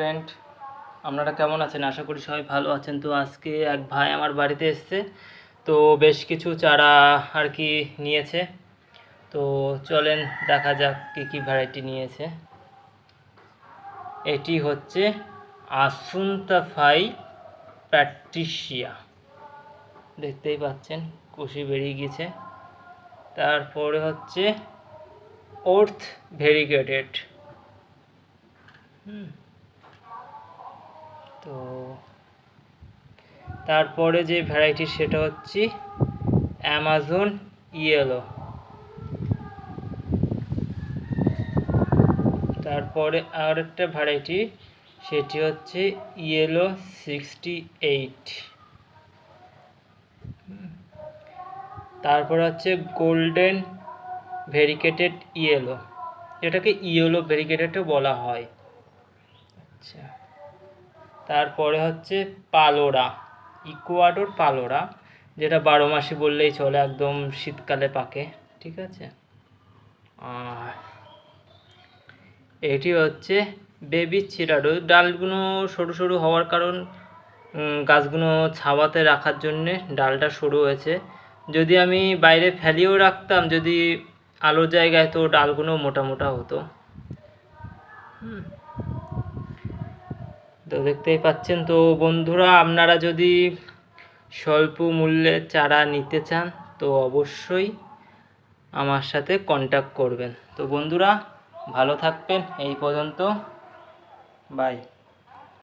Friend আপনারা কেমন আছেন? আশা করি সবাই ভালো আছেন। তো আজকে এক ভাই আমার বাড়িতে এসছে। তো বেশ কিছু চারা আর কি নিয়েছে। তো চলেন দেখা যাক কী কী ভ্যারাইটি নিয়েছে। এটি হচ্ছে আসুন্তাফাই প্যাট্রিশিয়া। দেখতেই পাচ্ছেন, কুশি বেরিয়ে গেছে তারপরে হচ্ছে ওর্থ ভেরিগেটেড তো তারপরে যে ভ্যারাইটি সেটা হচ্ছে অ্যামাজন ইয়েলো তারপরে আর একটা ভ্যারাইটি সেটি হচ্ছে ইয়েলো সিক্সটি এইট তারপর হচ্ছে গোল্ডেন ভেরিকেটেড ইয়েলো এটাকে ইয়েলো ভেরিকেটেডও বলা হয়। আচ্ছা। তারপরে হচ্ছে পালোরা, ইকুয়াডোর পালোরা, যেটা বারো মাসে বললেই চলে একদম শীতকালে পাকে, ঠিক আছে? আর এটি হচ্ছে বেবি চিরাডো ডালগুলো সরু সরু হওয়ার কারণ গাছগুলো ছাওয়াতে রাখার জন্যে ডালটা সরু হয়েছে। যদি আমি বাইরে ফেলিয়েও রাখতাম, যদি আলোর জায়গায় তো ডালগুলো মোটা মোটা হতো। হুম। তো দেখতেই পাচ্ছেন, তো বন্ধুরা আপনারা যদি স্বল্প মূল্যে চারা নিতে চান, তো অবশ্যই আমার সাথে কন্ট্যাক্ট করবেন। তো বন্ধুরা, ভালো থাকবেন, এই পর্যন্ত। বাই